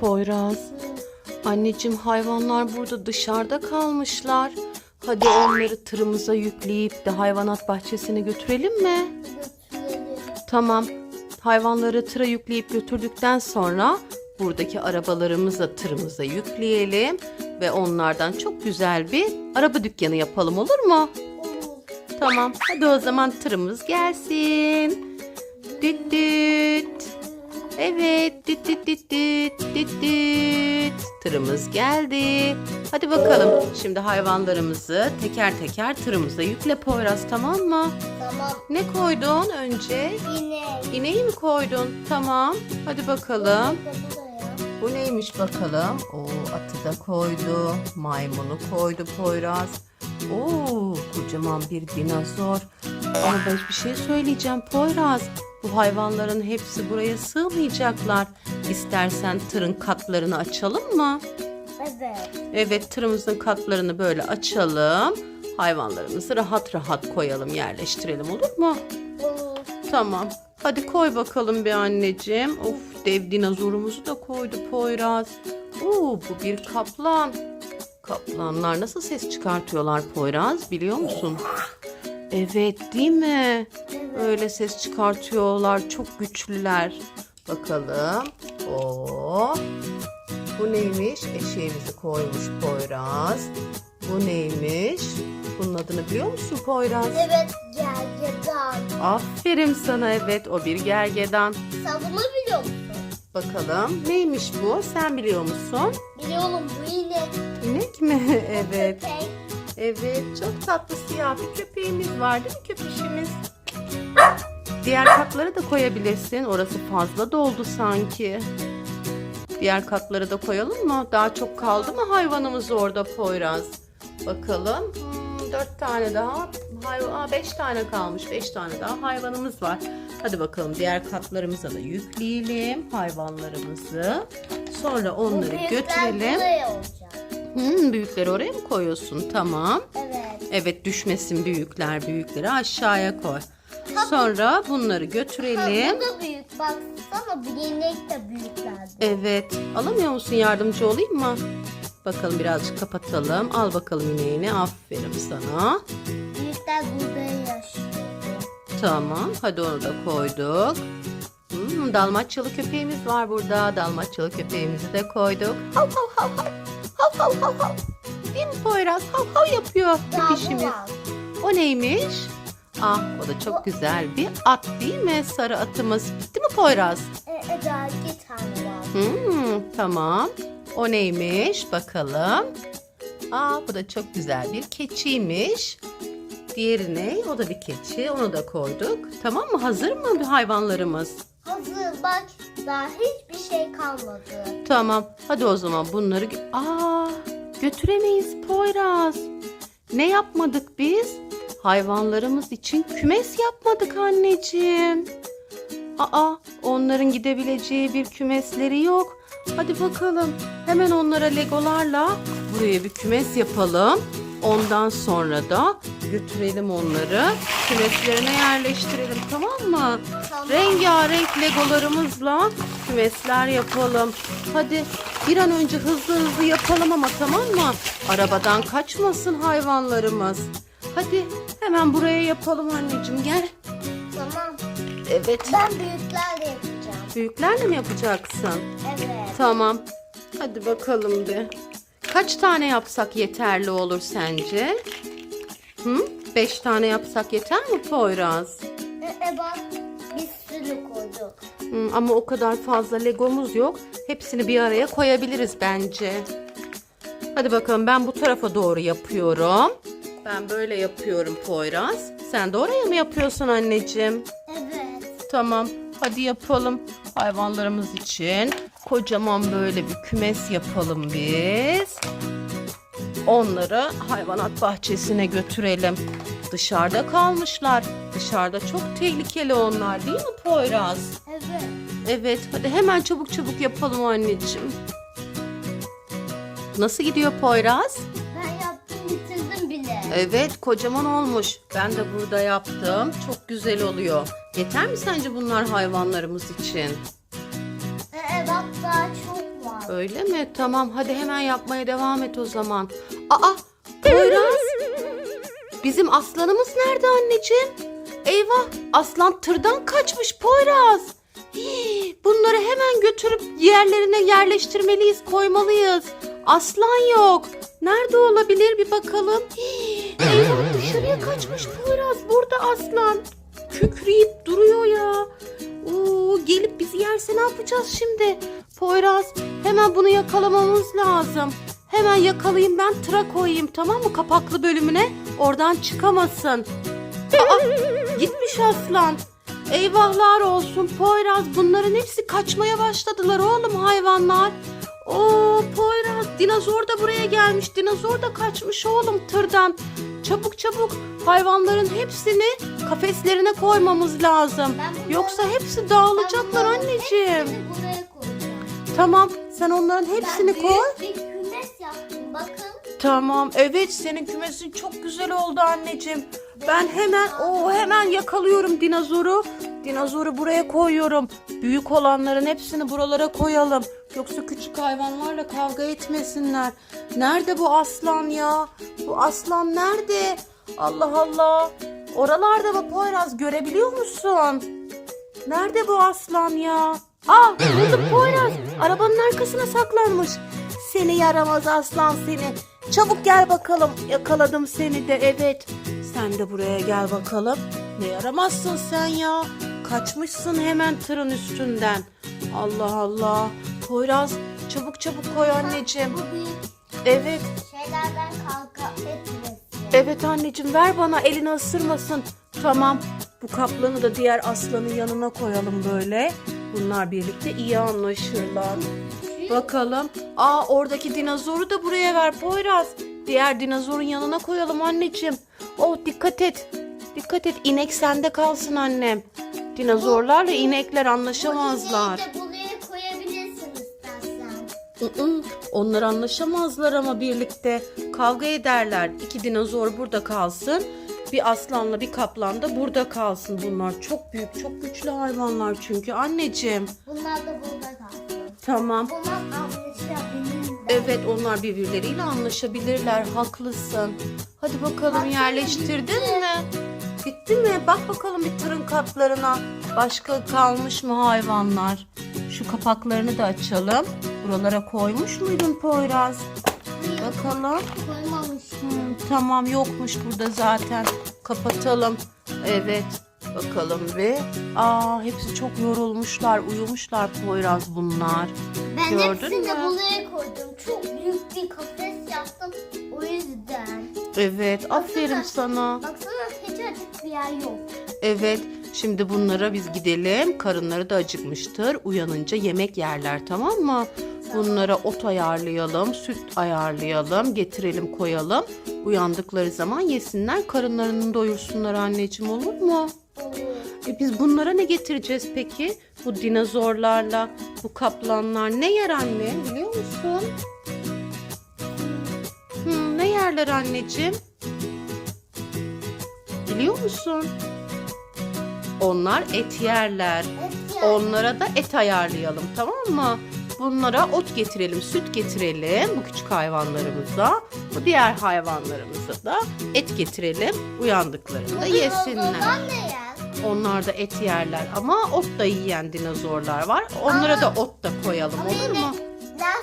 Poyraz? Anneciğim hayvanlar burada dışarıda kalmışlar. Hadi onları tırımıza yükleyip de hayvanat bahçesine götürelim mi? Tamam. Hayvanları tıra yükleyip götürdükten sonra buradaki arabalarımızı tırımıza yükleyelim ve onlardan çok güzel bir araba dükkanı yapalım olur mu? Tamam. Hadi o zaman tırımız gelsin. Düt düt. Evet. Düt düt düt düt düt düt. Tırımız geldi. Hadi bakalım. Şimdi hayvanlarımızı teker teker tırımıza yükle Poyraz tamam mı? Tamam. Ne koydun önce? Yine. İneği mi koydun? Tamam. Hadi bakalım. Bu neymiş bakalım? O atı da koydu. Maymunu koydu Poyraz. Oo kocaman bir dinozor. Ama ben bir şey söyleyeceğim Poyraz. Bu hayvanların hepsi buraya sığmayacaklar. İstersen tırın katlarını açalım mı? Evet. Evet tırımızın katlarını böyle açalım. Hayvanlarımızı rahat rahat koyalım, yerleştirelim olur mu? Olur. Tamam. Hadi koy bakalım bir anneciğim. Of dev dinozorumuzu da koydu Poyraz. Oo bu bir kaplan. Kaplanlar nasıl ses çıkartıyorlar Poyraz biliyor musun? Evet değil mi? Öyle ses çıkartıyorlar. Çok güçlüler. Bakalım. Oo. Bu neymiş? Eşeğimizi koymuş Poyraz. Bu neymiş? Bunun adını biliyor musun Poyraz? Evet. Gergedan. Aferin sana evet o bir gergedan. Sen bunu biliyor musun? Bakalım neymiş bu? Sen biliyor musun? Biliyorum bu inek. İnek mi? evet. Köpek. Evet çok tatlı siyah bir köpeğimiz var değil mi köpeşimiz? Diğer katları da koyabilirsin. Orası fazla doldu sanki. Diğer katları da koyalım mı? Daha çok kaldı mı hayvanımız orada Poyraz? Bakalım. Hmm, dört tane daha. Hayvan, Aa, beş tane kalmış. Beş tane daha hayvanımız var. Hadi bakalım diğer katlarımıza da yükleyelim hayvanlarımızı. Sonra Bu onları büyükler götürelim. Hmm, büyükleri oraya mı koyuyorsun? Tamam. Evet. Evet düşmesin büyükler büyükleri aşağıya koy. Sonra bunları Ha, götürelim. bu da büyük. Baksana bu de büyüklerdi. Evet. Alamıyor musun yardımcı olayım mı? Bakalım birazcık kapatalım. Al bakalım ineğini. Aferin sana. Büyükler burada yaşıyor. Tamam. Hadi onu da koyduk. Hmm, Dalmaçyalı köpeğimiz var burada. Dalmaçyalı köpeğimizi de koyduk. Hav hav hav hav. Hav hav hav hav. Değil mi Poyraz? Hav hav yapıyor Daha bu var. O neymiş? Ah o da çok güzel bir at değil mi? Sarı atımız. Değil mi Poyraz? E, e, daha iki tane var. Hmm, tamam. O neymiş? Bakalım. Aa bu da çok güzel bir keçiymiş. Diğeri ne? O da bir keçi. Onu da koyduk. Tamam mı? Hazır mı bir hayvanlarımız? Hazır bak daha hiçbir şey kalmadı. Tamam. Hadi o zaman bunları... Aa, götüremeyiz Poyraz. Ne yapmadık biz? Hayvanlarımız için kümes yapmadık anneciğim. Aa, onların gidebileceği bir kümesleri yok. Hadi bakalım. Hemen onlara legolarla buraya bir kümes yapalım. Ondan sonra da götürelim onları. Kümeslerine yerleştirelim tamam mı? Tamam. Rengarenk legolarımızla kümesler yapalım. Hadi bir an önce hızlı hızlı yapalım ama tamam mı? Arabadan kaçmasın hayvanlarımız. Hadi hemen buraya yapalım anneciğim gel. Tamam. Evet. Ben büyüklerle yapacağım. Büyüklerle mi yapacaksın? Evet. Tamam. Hadi bakalım bir. Kaç tane yapsak yeterli olur sence? Hı? Beş tane yapsak yeter mi Poyraz? E, e bak bir sürü koyduk. Hmm, ama o kadar fazla legomuz yok. Hepsini bir araya koyabiliriz bence. Hadi bakalım ben bu tarafa doğru yapıyorum. Ben böyle yapıyorum Poyraz. Sen de oraya mı yapıyorsun anneciğim? Evet. Tamam. Hadi yapalım. Hayvanlarımız için kocaman böyle bir kümes yapalım biz. Onları hayvanat bahçesine götürelim. Dışarıda kalmışlar. Dışarıda çok tehlikeli onlar değil mi Poyraz? Evet. Evet, hadi hemen çabuk çabuk yapalım anneciğim. Nasıl gidiyor Poyraz? Evet, kocaman olmuş. Ben de burada yaptım. Çok güzel oluyor. Yeter mi sence bunlar hayvanlarımız için? E, e bak daha çok var Öyle mi? Tamam hadi hemen yapmaya devam et o zaman. Aa Poyraz. Bizim aslanımız nerede anneciğim? Eyvah aslan tırdan kaçmış Poyraz. Hii, Bunları hemen götürüp yerlerine yerleştirmeliyiz, koymalıyız. Aslan yok. Nerede olabilir bir bakalım. Hii, Eyvah dışarıya kaçmış Poyraz. Burada aslan. Kükreyip duruyor ya. Oo, gelip bizi yerse ne yapacağız şimdi? Poyraz hemen bunu yakalamamız lazım. Hemen yakalayayım ben tıra koyayım tamam mı kapaklı bölümüne? Oradan çıkamasın. Aa, gitmiş aslan. Eyvahlar olsun Poyraz bunların hepsi kaçmaya başladılar oğlum hayvanlar. Oo Poyraz dinozor da buraya gelmiş. Dinozor da kaçmış oğlum tırdan. Çabuk çabuk hayvanların hepsini kafeslerine koymamız lazım. Bunları- Yoksa hepsi dağılacaklar Ben bunların anneciğim. Tamam sen onların hepsini ben koy. büyük bir kümes yaptım bakın. Tamam evet senin kümesin çok güzel oldu anneciğim. Ben hemen o hemen yakalıyorum dinozoru. Dinozoru buraya koyuyorum. Büyük olanların hepsini buralara koyalım. Yoksa küçük hayvanlarla kavga etmesinler. Nerede bu aslan ya? Bu aslan nerede? Allah Allah. Oralarda mı Poyraz görebiliyor musun? Nerede bu aslan ya? Aa buldum Poyraz. Arabanın arkasına saklanmış. Seni yaramaz aslan seni. Çabuk gel bakalım. Yakaladım seni de evet. Sen de buraya gel bakalım. Ne yaramazsın sen ya. Kaçmışsın hemen tırın üstünden. Allah Allah. Poyraz çabuk çabuk koy anneciğim. Bu Evet. şeylerden etmesin. Evet anneciğim ver bana elini ısırmasın. Tamam. Bu kaplanı da diğer aslanın yanına koyalım böyle. Bunlar birlikte iyi anlaşırlar. Bakalım. Aa oradaki dinozoru da buraya ver Poyraz. Diğer dinozorun yanına koyalım anneciğim. Oh dikkat et. Dikkat et inek sende kalsın annem. Dinozorlarla inekler anlaşamazlar. Bu buraya koyabilirsin istersen. Mm-mm, Onlar anlaşamazlar ama birlikte kavga ederler. İki dinozor burada kalsın. Bir aslanla bir kaplan da burada kalsın. Bunlar çok büyük, çok güçlü hayvanlar çünkü anneciğim. Bunlar da burada kalsın. Tamam. Bunlar anlaşabilirler. Evet onlar birbirleriyle anlaşabilirler. Haklısın. Hadi bakalım Bak, yerleştirdin bitti. mi? Bitti mi? Bak bakalım bir tırın kaplarına. Başka kalmış mı hayvanlar? Şu kapaklarını da açalım. Buralara koymuş muydun Poyraz? Bakalım. Koymamış. Hmm, tamam yokmuş burada zaten. Kapatalım. Evet. Bakalım bir. Aa hepsi çok yorulmuşlar, uyumuşlar Poyraz bunlar. Ben Gördün hepsini mü? buraya koydum. Çok büyük bir kafes yaptım. O yüzden. Evet, aferin Baksana. sana. Baksana hiç açık bir yer yok. Evet, şimdi bunlara biz gidelim. Karınları da acıkmıştır. Uyanınca yemek yerler tamam mı? Bunlara ot ayarlayalım, süt ayarlayalım, getirelim koyalım. Uyandıkları zaman yesinler, karınlarını doyursunlar anneciğim olur mu? Olur. E biz bunlara ne getireceğiz peki? Bu dinozorlarla, bu kaplanlar ne yer anne biliyor musun? Hmm, ne yerler anneciğim? Biliyor musun? Onlar et yerler. Onlara da et ayarlayalım tamam mı? Bunlara ot getirelim, süt getirelim bu küçük hayvanlarımıza. Bu diğer hayvanlarımıza da et getirelim. Uyandıklarında yesinler. Onlar da et yerler ama ot da yiyen dinozorlar var. Onlara Aa. da ot da koyalım olur mu? Daha